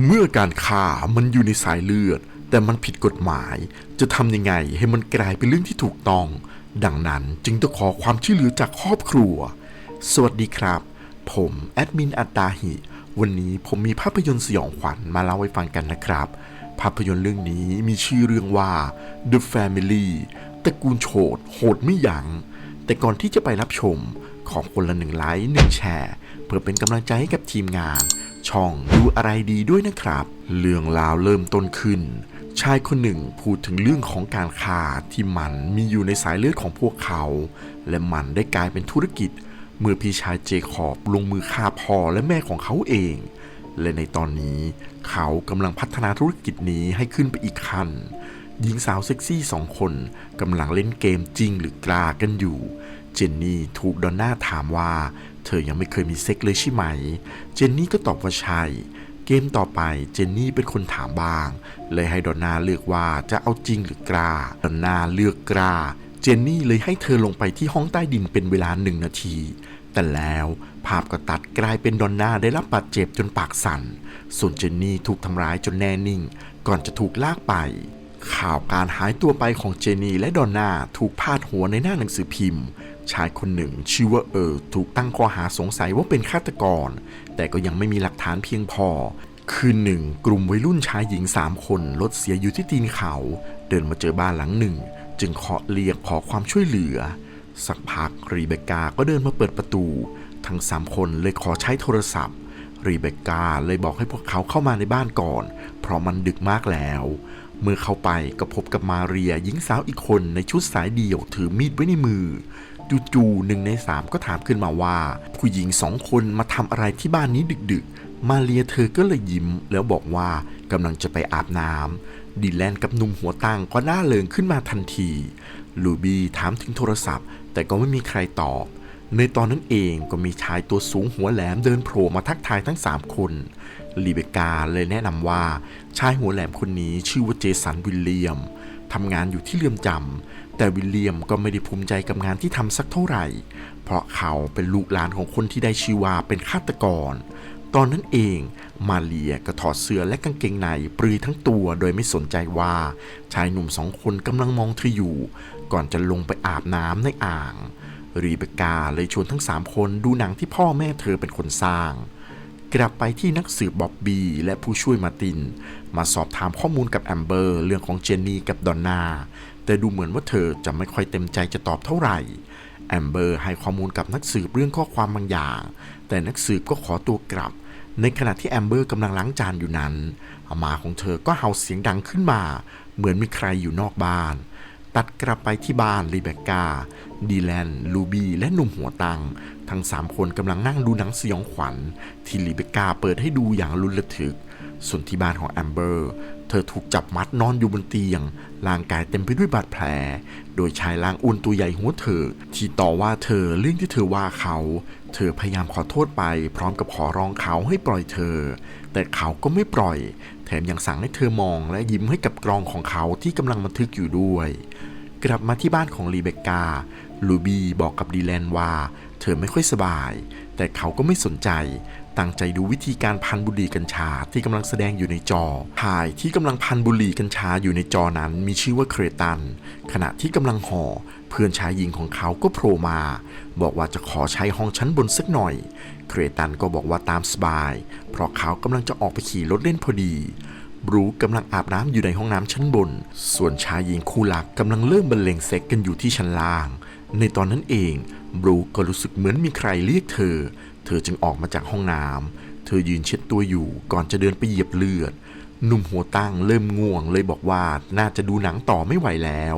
เมื่อการฆ่ามันอยู่ในสายเลือด แต่มันผิดกฎหมาย จะทำยังไงให้มันกลายเป็นเรื่องที่ถูกต้อง ดังนั้นจึงต้องขอความช่วยเหลือจากครอบครัว สวัสดีครับ ผมแอดมินอัตตาหิ วันนี้ผมมีภาพยนตร์สยองขวัญมาเล่าให้ฟังกันนะครับ ภาพยนตร์เรื่องนี้มีชื่อเรื่องว่า The Family ตระกูลโฉดโหดไม่ยัง้งแต่ก่อนที่จะไปรับชม ขอคนละหนึ่งไลค์หนึ่งแชร์ เพื่อเป็นกำลังใจให้กับทีมงาน ช่องดูอะไรดีด้วยนะครับ เรื่องราวเริ่มต้นขึ้น ชายคนหนึ่งพูดถึงเรื่องของการค้าที่มันมีอยู่ในสายเลือดของพวกเขา และมันได้กลายเป็นธุรกิจ เมื่อพี่ชายเจคอบลงมือฆ่าพ่อและแม่ของเขาเอง และในตอนนี้เขากำลังพัฒนาธุรกิจนี้ให้ขึ้นไปอีกขั้นหญิงสาวเซ็กซี่สองคนกำลังเล่นเกมจริงหรือกลากันอยู่ เจนนี่ถูกดอนน่าถามว่า เธอยังไม่เคยมีเซ็กเลยใช่ไหม เจนนี่ก็ตอบว่าใช่ เกมต่อไปเจนนี่เป็นคนถามบ้าง เลยให้ดอนนาเลือกว่าจะเอาจริงหรือกล้า ดอนนาเลือกกล้า เจนนี่เลยให้เธอลงไปที่ห้องใต้ดินเป็นเวลาหนึ่งนาที แต่แล้วภาพก็ตัดกลายเป็นดอนนาได้รับบาดเจ็บจนปากสั่น ส่วนเจนนี่ถูกทำร้ายจนแน่นิ่ง ก่อนจะถูกลากไปข่าวการหายตัวไปของเจนนี่และดอนนาถูกพาดหัวในหน้าหนังสือพิมพ์ ชายคนหนึ่งชื่อว่าเออถูกตั้งข้อหาสงสัยว่าเป็นฆาตกร แต่ก็ยังไม่มีหลักฐานเพียงพอ คืนหนึ่ง กลุ่มวัยรุ่นชายหญิงสามคนรถเสียอยู่ที่ตีนเขา เดินมาเจอบ้านหลังหนึ่ง จึงเคาะเรียกขอความช่วยเหลือ สักพักรีเบคก้าก็เดินมาเปิดประตู ทั้งสามคนเลยขอใช้โทรศัพท์ รีเบคก้าเลยบอกให้พวกเขาเข้ามาในบ้านก่อน เพราะมันดึกมากแล้วเมื่อเข้าไปก็พบกับมาเรียหญิงสาวอีกคนในชุดสายเดี่ยวถือมีดไว้ในมือ จู่ๆหนึ่งในสามก็ถามขึ้นมาว่า ผู้หญิงสองคนมาทำอะไรที่บ้านนี้ดึกๆ มาเรียเธอก็เลยยิ้ม แล้วบอกว่ากำลังจะไปอาบน้ำดีแลนกับหนุ่มหัวตั้งก็น่าเลิงขึ้นมาทันที ลูบี้ถามถึงโทรศัพท์ แต่ก็ไม่มีใครตอบ ในตอนนั้นเองก็มีชายตัวสูงหัวแหลมเดินโผล่มาทักทายทั้ง3คนลีเบกาเลยแนะนำว่าชายหัวแหลมคนนี้ชื่อว่าเจสันวิลเลียมทำงานอยู่ที่เรือนจำ แต่วิลเลียมก็ไม่ได้ภูมิใจกับงานที่ทำสักเท่าไหร่ เพราะเขาเป็นลูกหลานของคนที่ได้ชื่อว่าเป็นฆาตกร ตอนนั้นเองมาเลียก็ถอดเสื้อและกางเกงในปรีทั้งตัวโดยไม่สนใจว่า ชายหนุ่มสองคนกำลังมองเธออยู่ ก่อนจะลงไปอาบน้ำในอ่าง รีเบกาเลยชวนทั้งสามคนดูหนังที่พ่อแม่เธอเป็นคนสร้างกลับไปที่นักสืบบ๊อบบี้และผู้ช่วยมาติน มาสอบถามข้อมูลกับแอมเบอร์ เรื่องของเจนนี่กับดอนนา แต่ดูเหมือนว่าเธอจะไม่ค่อยเต็มใจจะตอบเท่าไหร่ แอมเบอร์ให้ข้อมูลกับนักสืบเรื่องข้อความบางอย่าง แต่นักสืบก็ขอตัวกลับ ในขณะที่แอมเบอร์กำลังล้างจานอยู่นั้นหมาของเธอก็เห่าเสียงดังขึ้นมา เหมือนมีใครอยู่นอกบ้าน ตัดกลับไปที่บ้านรีเบคกาดีแลน ลูบี้ และหนุ่มหัวตัง ทั้งสามคนกำลังนั่งดูหนังสยองขวัญ ที่รีเบคกาเปิดให้ดูอย่างลุ้นระทึก ส่วนที่บ้านของแอมเบอร์ เธอถูกจับมัดนอนอยู่บนเตียง ร่างกายเต็มไปด้วยบาดแผล โดยชายร่างอ้วนตัวใหญ่หัวเธอ ที่ต่อว่าเธอเรื่องที่เธอว่าเขา เธอพยายามขอโทษไปพร้อมกับขอร้องเขาให้ปล่อยเธอ แต่เขาก็ไม่ปล่อย แถมยังสั่งให้เธอมองและยิ้มให้กับกรองของเขาที่กำลังบันทึกอยู่ด้วย กลับมาที่บ้านของรีเบคก้าลูบี้บอกกับดีแลนว่า เธอไม่ค่อยสบาย แต่เขาก็ไม่สนใจ ตั้งใจดูวิธีการพันบุหรี่กัญชาที่กำลังแสดงอยู่ในจอถ่ายที่กำลังพันบุหรี่กัญชาอยู่ในจอนั้นมีชื่อว่าเครตัน ขณะที่กำลังห่อเพื่อนชายหญิงของเขาก็โผล่มา บอกว่าจะขอใช้ห้องชั้นบนสักหน่อย เครตันก็บอกว่าตามสบาย เพราะเขากำลังจะออกไปขี่รถเล่นพอดีบรูกำลังอาบน้ำอยู่ในห้องน้ำชั้นบน ส่วนชายหญิงคู่หลักกำลังเริ่มบรรเลงเซ็กกันอยู่ที่ชั้นล่าง ในตอนนั้นเองบรูก็รู้สึกเหมือนมีใครเรียกเธอ เธอจึงออกมาจากห้องน้ำ เธอยืนเช็ดตัวอยู่ก่อนจะเดินไปเหยียบเลือด หนุ่มหัวตั้งเริ่มง่วงเลยบอกว่าน่าจะดูหนังต่อไม่ไหวแล้ว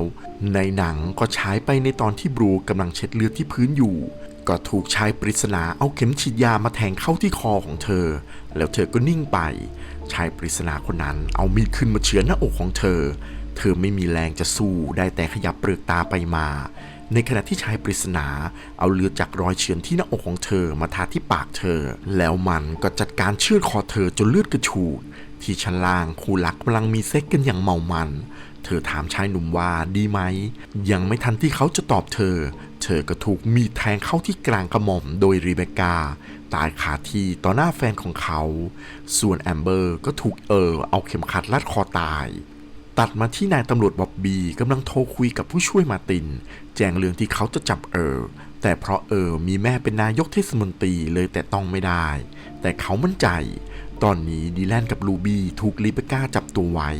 ในหนังก็ฉายไปในตอนที่บรูกำลังเช็ดเลือดที่พื้นอยู่ ก็ถูกชายปริศนาเอาเข็มฉีดยามาแทงเข้าที่คอของเธอ แล้วเธอก็นิ่งไป ชายปริศนาคนนั้นเอามีดขึ้นมาเฉือนหน้าอกของเธอ เธอไม่มีแรงจะสู้ได้แต่ขยับเปลือกตาไปมา ในขณะที่ชายปริศนาเอาเลือดจากรอยเฉือนที่หน้าอกของเธอมาทาที่ปากเธอ แล้วมันก็จัดการเชือดคอเธอจนเลือดกระฉูดที่ชั้นล่างคู่รักกำลังมีเซ็กกันอย่างเมามัน เธอถามชายหนุ่มว่าดีไหม ยังไม่ทันที่เขาจะตอบเธอ เธอก็ถูกมีดแทงเข้าที่กลางกระหม่อมโดยรีเบคก้าตายคาที่ต่อหน้าแฟนของเขา ส่วนแอมเบอร์ก็ถูกเออเอาเข็มขัดลัดคอตาย ตัดมาที่นายตำรวจบ๊อบบี้กำลังโทรคุยกับผู้ช่วยมาติน แจ้งเรื่องที่เขาจะจับเออร์แต่เพราะเออร์มีแม่เป็นนายกเทศมนตรีเลยแต่ต้องไม่ได้ แต่เขามั่นใจ ตอนนี้ดีแลนกับลูบี้ถูกลิเบก้าจับตัวไว้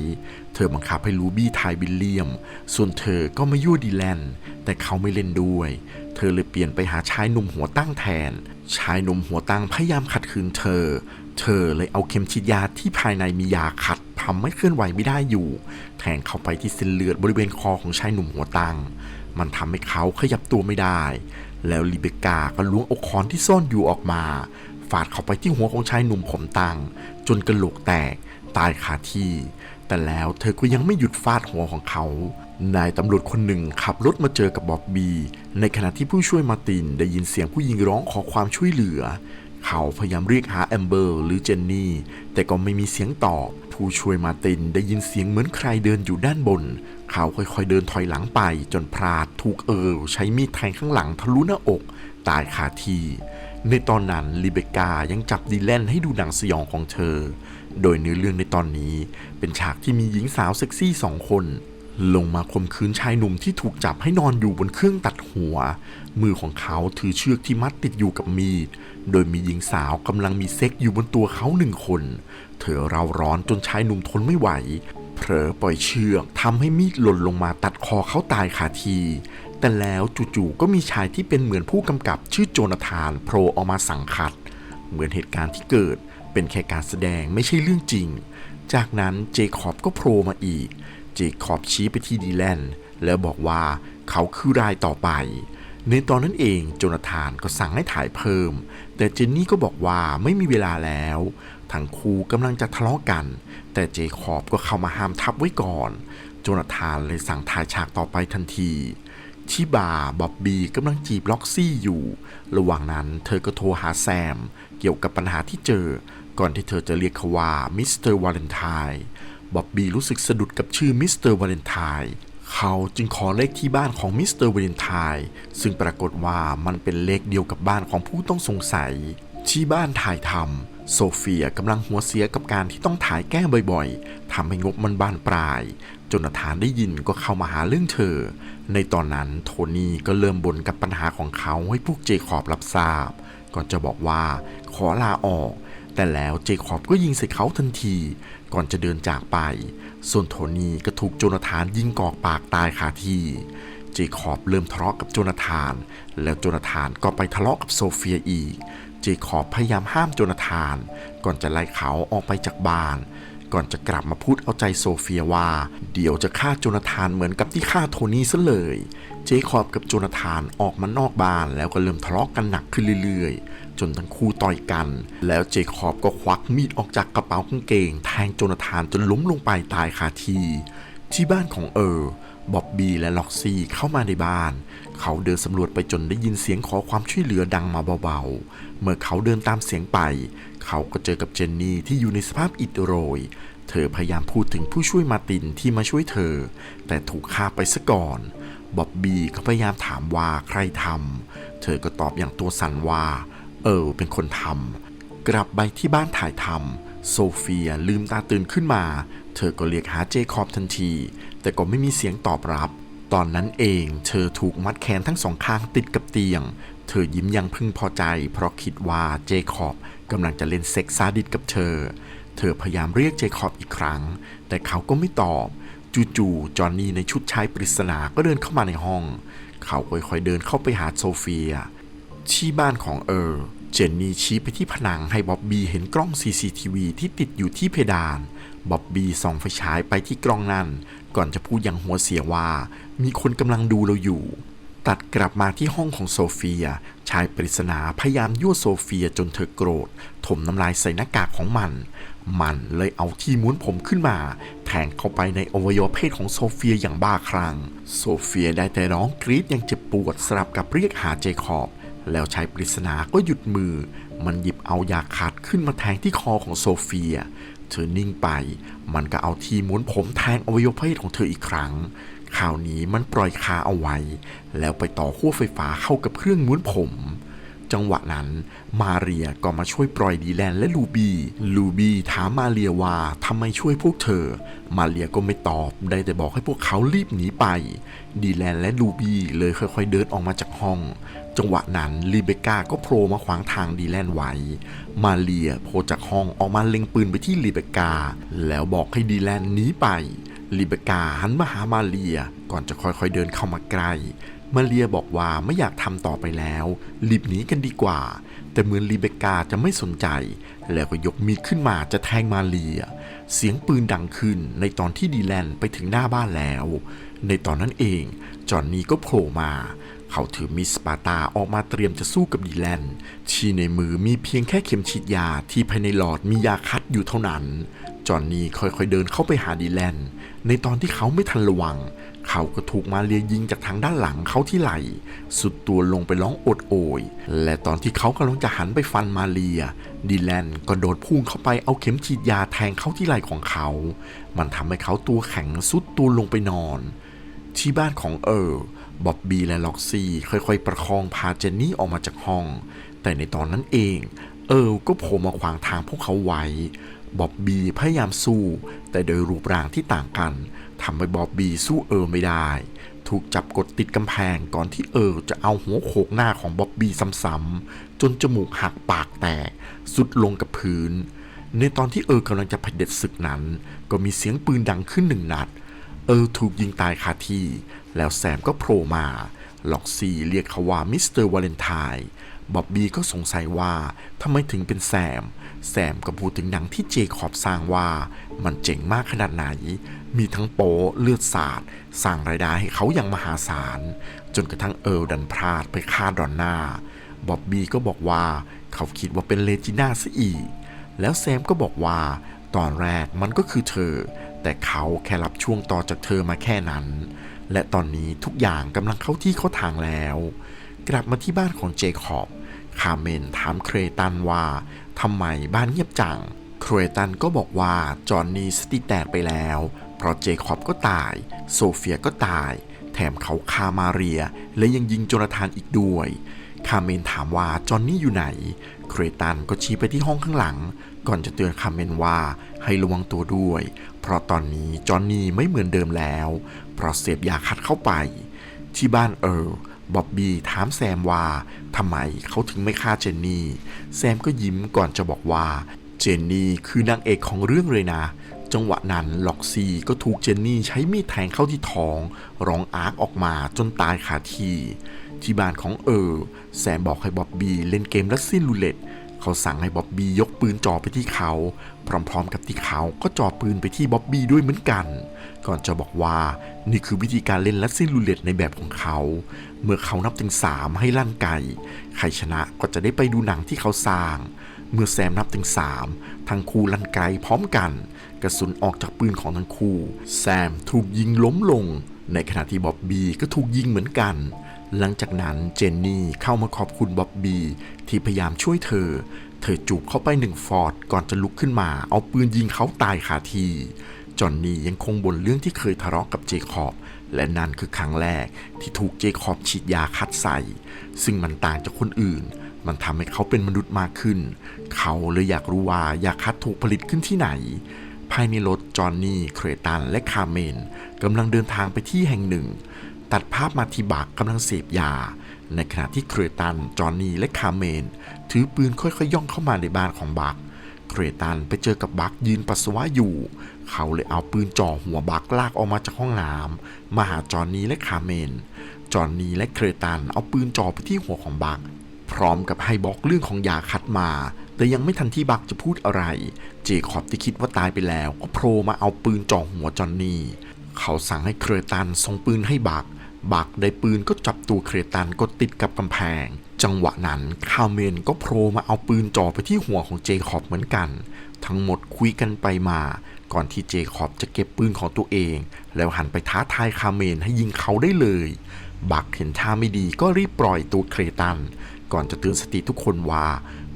เธอบังคับให้ลูบี้ทายบิลเลียม ส่วนเธอก็มายั่วดีแลนแต่เขาไม่เล่นด้วย เธอเลยเปลี่ยนไปหาชายหนุ่มหัวตั้งแทน ชายหนุ่มหัวตั้งพยายามขัดขืนเธอ เธอเลยเอาเข็มฉีดยาที่ภายในมียาขัดทำให้เคลื่อนไหวไม่ได้อยู่ แทงเข้าไปที่เส้นเลือดบริเวณคอของชายหนุ่มหัวตัง มันทำให้เขาขยับตัวไม่ได้ แล้วลิเบกาก็ล้วงเอาค้อนที่ซ่อนอยู่ออกมา ฟาดเข้าไปที่หัวของชายหนุ่มผมตัง จนกระโหลกแตกตายคาที่ แต่แล้วเธอก็ยังไม่หยุดฟาดหัวของเขา นายตำรวจคนหนึ่งขับรถมาเจอกับบ๊อบบี้ในขณะที่ผู้ช่วยมาตินได้ยินเสียงผู้หญิงร้องขอความช่วยเหลือ เขาพยายามเรียกหาแอมเบอร์หรือเจนนี่ แต่ก็ไม่มีเสียงตอบ ผู้ช่วยมาตินได้ยินเสียงเหมือนใครเดินอยู่ด้านบน เขาค่อยๆเดินถอยหลังไป จนพลาดถูกเอิร์ลใช้มีดแทงข้างหลังทะลุหน้าอก ตายคาที่ในตอนนั้นลิเบกายังจับดีแลนให้ดูหนังสยองของเธอ โดยเนื้อเรื่องในตอนนี้เป็นฉากที่มีหญิงสาวเซ็กซี่สองคน ลงมาข่มขืนชายหนุ่มที่ถูกจับให้นอนอยู่บนเครื่องตัดหัว มือของเขาถือเชือกที่มัดติดอยู่กับมีด โดยมีหญิงสาวกำลังมีเซ็กอยู่บนตัวเขาหนึ่งคน เธอเราร้อนจนชายหนุ่มทนไม่ไหว เผลอปล่อยเชือกทำให้มีดหล่นลงมาตัดคอเขาตายคาที แต่แล้วจู่ๆก็มีชายที่เป็นเหมือนผู้กำกับชื่อโจนาธานโผล่ออกมาสังคัด เหมือนเหตุการณ์ที่เกิดเป็นแค่การแสดงไม่ใช่เรื่องจริง จากนั้นเจคอบก็โผล่มาอีก เจคอบชี้ไปที่ดีแลนแล้วบอกว่าเขาคือรายต่อไป ในตอนนั้นเองโจนาธานก็สั่งให้ถ่ายเพิ่ม แต่เจนนี่ก็บอกว่าไม่มีเวลาแล้ว ทั้งคู่กำลังจะทะเลาะกัน แต่เจคอบก็เข้ามาห้ามทับไว้ก่อน โจนาธานเลยสั่งถ่ายฉากต่อไปทันทีที่บาร์บ๊อบบี้กำลังจีบล็อกซี่อยู่ ระหว่างนั้นเธอก็โทรหาแซม เกี่ยวกับปัญหาที่เจอ ก่อนที่เธอจะเรียกเขาว่ามิสเตอร์วาเลนไทน์ บ๊อบบี้รู้สึกสะดุดกับชื่อมิสเตอร์วาเลนไทน์เขาจึงขอเลขที่บ้านของมิสเตอร์วาเลนไทน์ซึ่งปรากฏว่ามันเป็นเลขเดียวกับบ้านของผู้ต้องสงสัย ที่บ้านถ่ายทำโซเฟียกำลังหัวเสียกับการที่ต้องถ่ายแก้บ่อยๆทำให้งบมันบานปลายจนทานได้ยินก็เข้ามาหาเรื่องเธอ ในตอนนั้นโทนี่ก็เริ่มบ่นกับปัญหาของเขาให้พวกเจคอบรับทราบ ก่อนจะบอกว่าขอลาออก แต่แล้วเจคอบก็ยิงใส่เขาทันที ก่อนจะเดินจากไป ส่วนโทนี่ก็ถูกโจนาธานยิงกอกปากตายคาที่ เจคอบเริ่มทะเลาะกับโจนาธาน แล้วโจนาธานก็ไปทะเลาะกับโซเฟียอีก เจคอบพยายามห้ามโจนาธาน ก่อนจะไล่เขาออกไปจากบ้าน ก่อนจะกลับมาพูดเอาใจโซเฟียว่า เดี๋ยวจะฆ่าโจนาธานเหมือนกับที่ฆ่าโทนี่ซะเลย เจคอบกับโจนาธานออกมานอกบ้านแล้วก็เริ่มทะเลาะกันหนักขึ้นเรื่อยๆ จนทั้งคู่ต่อยกัน แล้วเจคอบก็ควักมีดออกจากกระเป๋ากางเกง แทงโจนาธานจนล้มลงไปตายคาที่ที่บ้านของเออร์บ๊อบบี้และล็อกซี่เข้ามาในบ้าน เขาเดินสำรวจไปจนได้ยินเสียงขอความช่วยเหลือดังมาเบาๆ เมื่อเขาเดินตามเสียงไป เขาก็เจอกับเจนนี่ที่อยู่ในสภาพอิดโรย เธอพยายามพูดถึงผู้ช่วยมาตินที่มาช่วยเธอ แต่ถูกฆ่าไปซะก่อน บ๊อบบี้ก็พยายามถามว่าใครทำ เธอก็ตอบอย่างตัวสั่นว่า เออเป็นคนทำกลับไปที่บ้านถ่ายทำโซเฟียลืมตาตื่นขึ้นมา เธอก็เรียกหาเจคอบทันที แต่ก็ไม่มีเสียงตอบรับ ตอนนั้นเองเธอถูกมัดแขนทั้งสองข้างติดกับเตียง เธอยิ้มยังพึงพอใจ เพราะคิดว่าเจคอบกำลังจะเล่นเซ็กซ์ซาดิสกับเธอ เธอพยายามเรียกเจคอบอีกครั้ง แต่เขาก็ไม่ตอบจู่ๆจอห์นนี่ในชุดชายปริศนาก็เดินเข้ามาในห้อง เขาค่อยๆเดินเข้าไปหาโซเฟีย ที่บ้านของเออร์เจนนี่ชี้ไปที่ผนังให้บ๊อบบี้เห็นกล้อง CCTV ที่ติดอยู่ที่เพดาน บ๊อบบี้ส่องไฟฉายไปที่กล้องนั้น ก่อนจะพูดอย่างหัวเสียว่า มีคนกำลังดูเราอยู่ ตัดกลับมาที่ห้องของโซเฟีย ชายปริศนาพยายามยั่วโซเฟียจนเธอโกรธ ถมน้ำลายใส่หน้ากากของมัน มันเลยเอาที่ม้วนผมขึ้นมา แทงเข้าไปในอวัยวะเพศของโซเฟียอย่างบ้าคลั่ง โซเฟียได้แต่ร้องกรีดอย่างเจ็บปวดสลับกับเรียกหาเจคอบ แล้วชายปริศนาก็หยุดมือ มันหยิบเอายาขาดขึ้นมาแทงที่คอของโซเฟีย เธอนิ่งไป มันก็เอาทีม้วนผมแทงอวัยวะเพศของเธออีกครั้งขคราวนี้มันปล่อยคาเอาไว้ แล้วไปต่อขั้วไฟฟ้าเข้ากับเครื่องม้วนผม จังหวะนั้น มาเรียก็มาช่วยปล่อยดีแลนและลูบี้ ลูบี้ถามมาเรียว่าทำไมช่วยพวกเธอ มาเรียก็ไม่ตอบ ได้แต่บอกให้พวกเขารีบหนีไป ดีแลนและลูบี้เลยค่อยๆเดินออกมาจากห้อง จังหวะนั้นลีเบก้าก็โผล่มาขวางทางดีแลนไว้ มาเรียโผล่จากห้องออกมาเล็งปืนไปที่ลีเบก้าแล้วบอกให้ดีแลนหนีไปลีเบกาหันมาหามาเรียก่อนจะค่อยๆเดินเข้ามาใกล้ มาเรียบอกว่าไม่อยากทำต่อไปแล้วรีบหนีกันดีกว่า แต่เหมือนลีเบกาจะไม่สนใจ แล้วก็ยกมีดขึ้นมาจะแทงมาเรีย เสียงปืนดังขึ้นในตอนที่ดีแลนไปถึงหน้าบ้านแล้ว ในตอนนั้นเอง จอนนี่ก็โผล่มา เขาถือมีดสปาตาออกมาเตรียมจะสู้กับดีแลนที่ในมือมีเพียงแค่เข็มฉีดยาที่ภายในหลอดมียาคัดอยู่เท่านั้น จอนนี่ค่อยๆเดินเข้าไปหาดีแลนในตอนที่เขาไม่ทันระวัง เขาก็ถูกมาเรียยิงจากทางด้านหลังเขาที่ไหล่ สุดตัวลงไปร้องโอดโอย และตอนที่เขากำลังจะหันไปฟันมาเรีย ดีแลนก็โดดพุ่งเข้าไปเอาเข็มฉีดยาแทงเข้าที่ไหล่ของเขา มันทำให้เขาตัวแข็งสุดตัวลงไปนอน ที่บ้านของเออร์บ๊อบบี้และล็อกซี่ค่อยๆ ประคองพาเจนนี่ออกมาจากห้อง แต่ในตอนนั้นเอง เออร์ก็โผล่มาขวางทางพวกเขาไว้ บ๊อบบีพยายามสู้ แต่โดยรูปร่างที่ต่างกันทำให้บ๊อบบีสู้เออร์ไม่ได้ ถูกจับกดติดกำแพงก่อนที่เออร์จะเอาหัวโขกหน้าของบ๊อบบีซ้ำๆจนจมูกหักปากแตก สุดลงกับพื้น ในตอนที่เออร์กำลังจะเผด็จศึกนั้น ก็มีเสียงปืนดังขึ้นหนึ่งนัด เออถูกยิงตายคาที่ แล้วแซมก็โผล่มาล็อกซี่เรียกเขาว่ามิสเตอร์วาเลนไทน์บ๊อบบี้ก็สงสัยว่าทำไมถึงเป็นแซม แซมก็พูดถึงหนังที่เจคอบสร้างว่า มันเจ๋งมากขนาดไหน มีทั้งโป๊เลือดสาดสร้างรายได้ให้เขาอย่างมหาศาล จนกระทั่งเอิร์ลดันพลาดไปฆ่าดอนนาบ๊อบบี้ก็บอกว่าเขาคิดว่าเป็นเลจิน่าซะอีก แล้วแซมก็บอกว่า ตอนแรกมันก็คือเธอ แต่เขาแค่รับช่วงต่อจากเธอมาแค่นั้น และตอนนี้ทุกอย่างกำลังเข้าที่เข้าทางแล้ว กลับมาที่บ้านของเจคอบ คาเมนถามเครตันว่าทำไมบ้านเงียบจัง เครตันก็บอกว่าจอห์นนี่สติแตกไปแล้ว เพราะเจคอบก็ตาย โซเฟียก็ตาย แถมเขาฆ่ามาเรีย และยังยิงโจนาธานอีกด้วย คาเมนถามว่าจอห์นนี่อยู่ไหน เครตันก็ชี้ไปที่ห้องข้างหลัง ก่อนจะเตือนคาเมนว่าให้ระวังตัวด้วย เพราะตอนนี้จอห์นนี่ไม่เหมือนเดิมแล้ว เพราะเสพยาคัดเข้าไป ที่บ้านเอิร์ บ๊อบบี้ถามแซมว่าทำไมเขาถึงไม่ฆ่าเจนนี่ แซมก็ยิ้มก่อนจะบอกว่า เจนนี่คือนางเอกของเรื่องเลยนะ จังหวะนั้นล็อกซี่ก็ถูกเจนนี่ใช้มีดแทงเข้าที่ท้อง ร้องอาร์กออกมาจนตายคาที่ที่บ้านของเออร์แซมบอกให้บ๊อบบี้เล่นเกมลัสซี่ลูเล็ตเขาสั่งให้บ๊อบบี้ยกปืนจ่อไปที่เขา พร้อมๆกับที่เขาก็จ่อปืนไปที่บ๊อบบี้ด้วยเหมือนกัน ก่อนจะบอกว่านี่คือวิธีการเล่นลัสซี่ลูเล็ตในแบบของเขา เมื่อเขานับถึงสามให้ลั่นไก่ใครชนะก็จะได้ไปดูหนังที่เขาสร้าง เมื่อแซมนับถึงสามทั้งคู่ลั่นไกพร้อมกัน กระสุนออกจากปืนของทั้งคู่ แซมถูกยิงล้มลง ในขณะที่บ๊อบบี้ก็ถูกยิงเหมือนกัน หลังจากนั้นเจนนี่เข้ามาขอบคุณบ๊อบบี้ที่พยายามช่วยเธอ เธอจูบเข้าไปหนึ่งฟอร์ดก่อนจะลุกขึ้นมา เอาปืนยิงเขาตายคาที จอห์นนี่ยังคงบ่นเรื่องที่เคยทะเลาะกับเจคอบ และนั่นคือครั้งแรกที่ถูกเจคอบฉีดยาคัดใส่ ซึ่งมันต่างจากคนอื่น มันทำให้เขาเป็นมนุษย์มากขึ้น เขาเลยอยากรู้ว่ายาคัดถูกผลิตขึ้นที่ไหน ภายในรถจอห์นนี่ เครตัน และคาร์เมนกำลังเดินทางไปที่แห่งหนึ่ง ตัดภาพมาที่บักกำลังเสพยา ในขณะที่เครตัน จอห์นนี่ และคาร์เมน ถือปืนค่อยๆย่องเข้ามาในบ้านของบัก เครตันไปเจอกับบักยืนปัสสาวะอยู่ เขาเลยเอาปืนจ่อหัวบักลากออกมาจากห้องน้ำมาหาจอนนี่และคาร์เมน จอนนี่และเครตันเอาปืนจ่อไปที่หัวของบัก พร้อมกับให้บอกเรื่องของยาคัดมา แต่ยังไม่ทันที่บักจะพูดอะไร เจคอบที่คิดว่าตายไปแล้วก็โผล่มาเอาปืนจ่อหัวจอนนี่ เขาสั่งให้เครตันส่งปืนให้บัก บักได้ปืนก็จับตัวเครตันกดติดกับกำแพง จังหวะนั้นคาเมนก็โผล่มาเอาปืนจ่อไปที่หัวของเจคอบเหมือนกัน ทั้งหมดคุยกันไปมา ก่อนที่เจคอบจะเก็บปืนของตัวเอง แล้วหันไปท้าทายคาเมนให้ยิงเขาได้เลย บักเห็นท่าไม่ดีก็รีบปล่อยตัวเครตัน ก่อนจะเตือนสติทุกคนว่า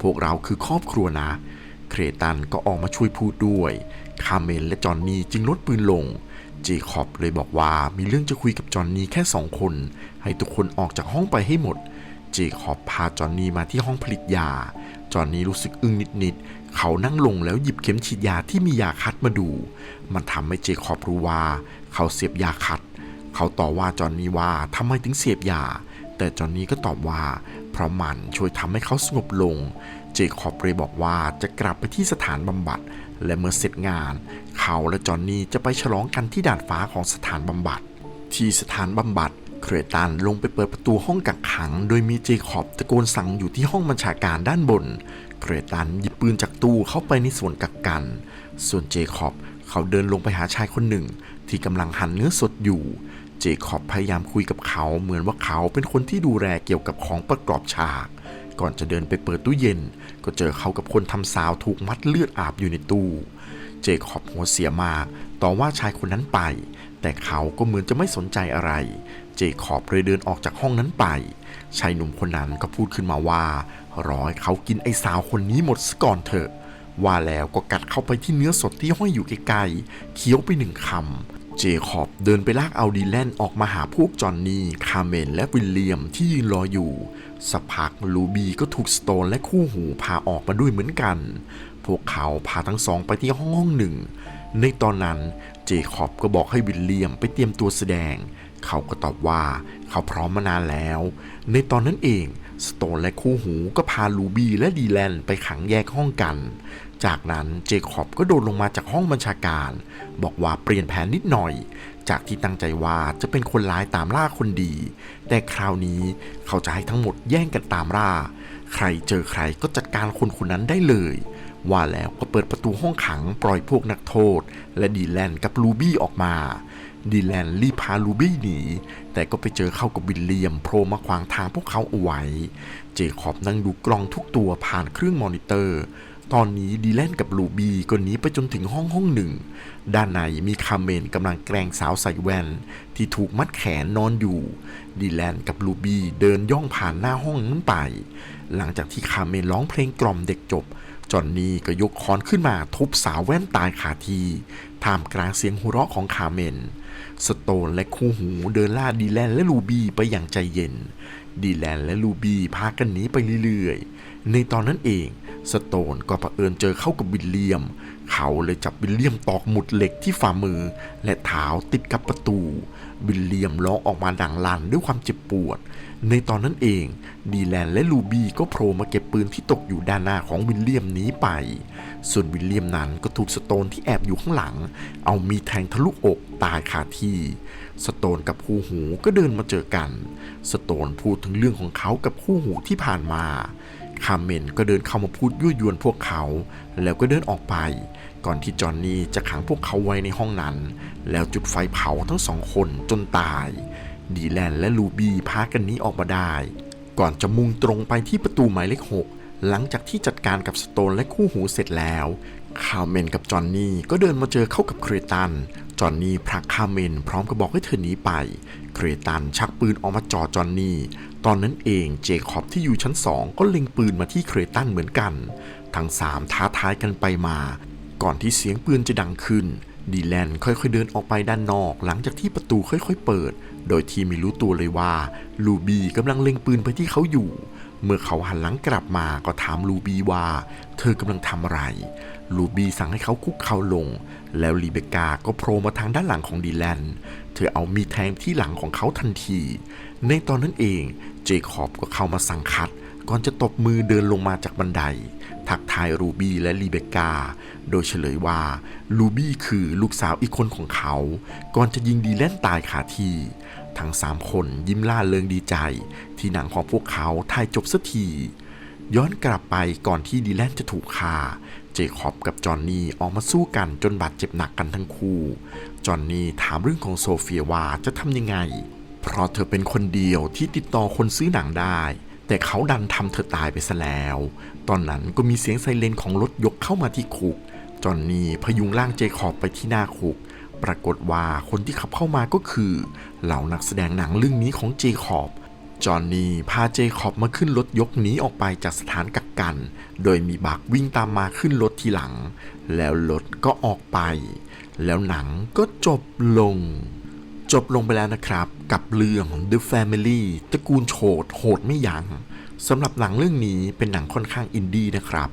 พวกเราคือครอบครัวนะ เครตันก็ออกมาช่วยพูดด้วย คาเมนและจอห์นนี่จึงลดปืนลง เจคอบเลยบอกว่ามีเรื่องจะคุยกับจอนนี่แค่สองคน ให้ทุกคนออกจากห้องไปให้หมด เจคอบพาจอนนี่มาที่ห้องผลิตยา จอนนี่รู้สึกอึ้งนิดๆ เขานั่งลงแล้วหยิบเข็มฉีดยาที่มียาคัดมาดู มันทำให้เจคอบรู้ว่า เขาเสียบยาคัด เขาต่อว่าจอนนี่ว่าทำไมถึงเสียบยา แต่จอนนี่ก็ตอบว่า เพราะมันช่วยทำให้เขาสงบลงเจคอบเลยบอกว่าจะกลับไปที่สถานบำบัด และเมื่อเสร็จงาน เขาและจอห์นนี่จะไปฉลองกันที่ดาดฟ้าของสถานบำบัด ที่สถานบำบัด เครตันลงไปเปิดประตูห้องกักขัง โดยมีเจคอบตะโกนสั่งอยู่ที่ห้องบัญชาการด้านบน เครตันหยิบปืนจากตู้เข้าไปในส่วนกักกัน ส่วนเจคอบเขาเดินลงไปหาชายคนหนึ่ง ที่กำลังหั่นเนื้อสดอยู่ เจคอบพยายามคุยกับเขาเหมือนว่าเขาเป็นคนที่ดูแลเกี่ยวกับของประกอบฉากก่อนจะเดินไปเปิดตู้เย็น ก็เจอเขากับคนทำซาวถูกมัดเลือดอาบอยู่ในตู้ เจคอบหัวเสียมากต่อว่าชายคนนั้นไป แต่เขาก็เหมือนจะไม่สนใจอะไร เจคอบเลยเดินออกจากห้องนั้นไป ชายหนุ่มคนนั้นก็พูดขึ้นมาว่ารอให้เขากินไอ้สาวคนนี้หมดซะก่อนเถอะ ว่าแล้วก็กัดเข้าไปที่เนื้อสดที่ห้อยอยู่ใกล้ๆเคี้ยวไปหนึ่งคำ เจคอบเดินไปลากเอาดีแลนออกมาหาพวกจอห์นนี่ คาร์เมน และวิลเลียมที่ยืนรออยู่ สักพักลูบีก็ถูกสโตนและคู่หูพาออกมาด้วยเหมือนกัน พวกเขาพาทั้งสองไปที่ห้องห้องหนึ่ง ในตอนนั้นเจคอบก็บอกให้วิลเลียมไปเตรียมตัวแสดง เขาก็ตอบว่าเขาพร้อมมานานแล้ว ในตอนนั้นเองสโตนและคู่หูก็พาลูบี้และดีแลนไปขังแยกห้องกัน จากนั้นเจคอบก็โดดลงมาจากห้องบัญชาการ บอกว่าเปลี่ยนแผนนิดหน่อย จากที่ตั้งใจว่าจะเป็นคนร้ายตามล่าคนดี แต่คราวนี้เขาจะให้ทั้งหมดแย่งกันตามล่า ใครเจอใครก็จัดการคนคนนั้นได้เลย ว่าแล้วก็เปิดประตูห้องขังปล่อยพวกนักโทษ และดีแลนกับลูบี้ออกมาดีแลนรีบพาลูบี้หนี แต่ก็ไปเจอเข้ากับวิลเลียมโผล่มาขวางทางพวกเขาเอาไว้ เจคอบนั่งดูกล้องทุกตัวผ่านเครื่องมอนิเตอร์ ตอนนี้ดีแลนกับลูบี้ก็หนีไปจนถึงห้องห้องหนึ่ง ด้านในมีคาเมนกำลังแกล้งสาวใส่แว่น ที่ถูกมัดแขนนอนอยู่ ดีแลนกับลูบี้เดินย่องผ่านหน้าห้องนั้นไป หลังจากที่คาเมนร้องเพลงกล่อมเด็กจบ จอนนี่ก็ยกค้อนขึ้นมาทุบสาวแว่นตายคาทีท่ามกลางเสียงหัวเราะของคาเมน สโตนและคู่หูเดินล่าดีแลนและลูบี้ไปอย่างใจเย็น ดีแลนและลูบี้พากันหนีไปเรื่อยๆ ในตอนนั้นเองสโตนก็เผอิญเจอเข้ากับวิลเลียม เขาเลยจับวิลเลียมตอกหมุดเหล็กที่ฝ่ามือ และเท้าติดกับประตู วิลเลียมร้องออกมาดังลั่นด้วยความเจ็บปวด ในตอนนั้นเอง ดีแลนและลูบี้ก็โผล่มาเก็บปืนที่ตกอยู่ด้านหน้าของวิลเลียมนี้ไป ส่วนวิลเลียมนั้นก็ถูกสโตนที่แอบอยู่ข้างหลัง เอามีแทงทะลุอกตายคาที่ สโตนกับคู่หูก็เดินมาเจอกัน สโตนพูดถึงเรื่องของเขากับคู่หูที่ผ่านมาคาเมนก็เดินเข้ามาพูดยั่วยวนพวกเขา แล้วก็เดินออกไป ก่อนที่จอห์นนี่จะขังพวกเขาไว้ในห้องนั้น แล้วจุดไฟเผาทั้งสองคนจนตาย ดีแลนและลูบี้พากันนี้ออกมาได้ ก่อนจะมุ่งตรงไปที่ประตูหมายเลขหกหลังจากที่จัดการกับสโตนและคู่หูเสร็จแล้วคาเมนกับจอห์นนี่ก็เดินมาเจอเข้ากับเครตัน จอห์นนี่ผลักคาเมนพร้อมกับบอกให้เธอหนีไป เครตันชักปืนออกมาจ่อจอห์นนี่ ตอนนั้นเองเจคอบที่อยู่ชั้นสองก็เล็งปืนมาที่เครตันเหมือนกัน ทั้งสามท้าทายกันไปมา ก่อนที่เสียงปืนจะดังขึ้น ดีแลนค่อยๆเดินออกไปด้านนอก หลังจากที่ประตูค่อยๆเปิด โดยที่ไม่รู้ตัวเลยว่า ลูบี้กำลังเล็งปืนไปที่เขาอยู่ เมื่อเขาหันหลังกลับมาก็ถามลูบี้ว่า เธอกำลังทำอะไร ลูบี้สั่งให้เขาคุกเข่าลง แล้วลีเบกาก็โผล่มาทางด้านหลังของดีแลนเธอเอามีดแทงที่หลังของเขาทันที ในตอนนั้นเองเจคอบก็เข้ามาสั่งคัดก่อนจะตบมือเดินลงมาจากบันได ทักทายรูบี้และลีเบกา โดยเฉลยว่าลูบี้คือลูกสาวอีกคนของเขา ก่อนจะยิงดีแลนตายขาที่ ทั้งสามคนยิ้มล่าเริงดีใจ ที่หนังของพวกเขาถ่ายจบสักที ย้อนกลับไปก่อนที่ดีแลนจะถูกฆ่า เจคอบกับจอห์นนี่ออกมาสู้กันจนบาดเจ็บหนักกันทั้งคู่ จอห์นนี่ถามเรื่องของโซเฟียว่าจะทำยังไง เพราะเธอเป็นคนเดียวที่ติดต่อคนซื้อหนังได้แต่เขาดันทำเธอตายไปซะแล้ว ตอนนั้นก็มีเสียงไซเรนของรถยกเข้ามาที่คุก จอนนี่พยุงร่างเจคอบไปที่หน้าคุก ปรากฏว่าคนที่ขับเข้ามาก็คือเหล่านักแสดงหนังเรื่องนี้ของเจคอบจอนนี่พาเจคอบมาขึ้นรถยกหนีออกไปจากสถานกักกัน โดยมีบักวิ่งตามมาขึ้นรถทีหลัง แล้วรถก็ออกไป แล้วหนังก็จบลง จบลงไปแล้วนะครับ กับเรื่อง The Family ตระกูลโฉดโหดไม่ยัง้งสำหรับหนังเรื่องนี้เป็นหนังค่อนข้างอินดี้นะครับ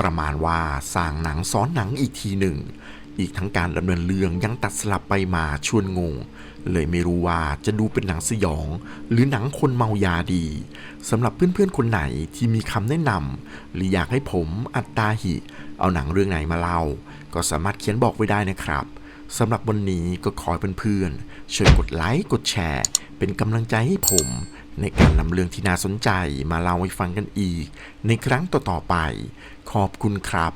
ประมาณว่าสร้างหนังซ้อนหนังอีกทีหนึ่ง อีกทั้งการดำเนินเรื่องยังตัดสลับไปมาชวนงง เลยไม่รู้ว่าจะดูเป็นหนังสยอง หรือหนังคนเมายาดีสำหรับเพื่อนๆคนไหนที่มีคำแนะนำหรืออยากให้ผมอัตตาหิ เอาหนังเรื่องไหนมาเล่า ก็สามารถเขียนบอกไว้ได้นะครับสำหรับวันนี้ก็ขอเพื่อนๆช่วยกดไลค์กดแชร์ เป็นกำลังใจให้ผม ในการนำเรื่องที่น่าสนใจมาเล่าให้ฟังกันอีก ในครั้งต่อๆไป ขอบคุณครับ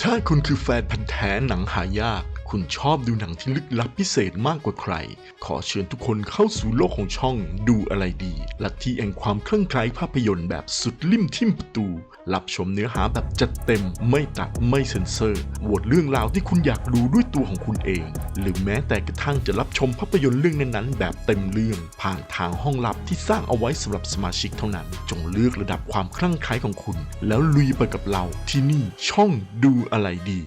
ถ้าคุณคือแฟนพันธ์แท้หนังหายาก คุณชอบดูหนังที่ลึกลับพิเศษมากกว่าใคร ขอเชิญทุกคนเข้าสู่โลกของช่องดูอะไรดี ลัทธิแห่งความคลั่งไคล้ภาพยนตร์แบบสุดลิ่มทิ่มประตู รับชมเนื้อหาแบบจัดเต็ม ไม่ตัดไม่เซ็นเซอร์โหวตเรื่องราวที่คุณอยากรู้ด้วยตัวของคุณเอง หรือแม้แต่กระทั่งจะรับชมภาพยนตร์เรื่องนั้นๆ แบบเต็มเรื่อง ผ่านทางห้องลับที่สร้างเอาไว้สำหรับสมาชิกเท่านั้น จงเลือกระดับความคลั่งไคล้ของคุณ แล้วลุยไปกับเราที่นี่ช่องดูอะไรดี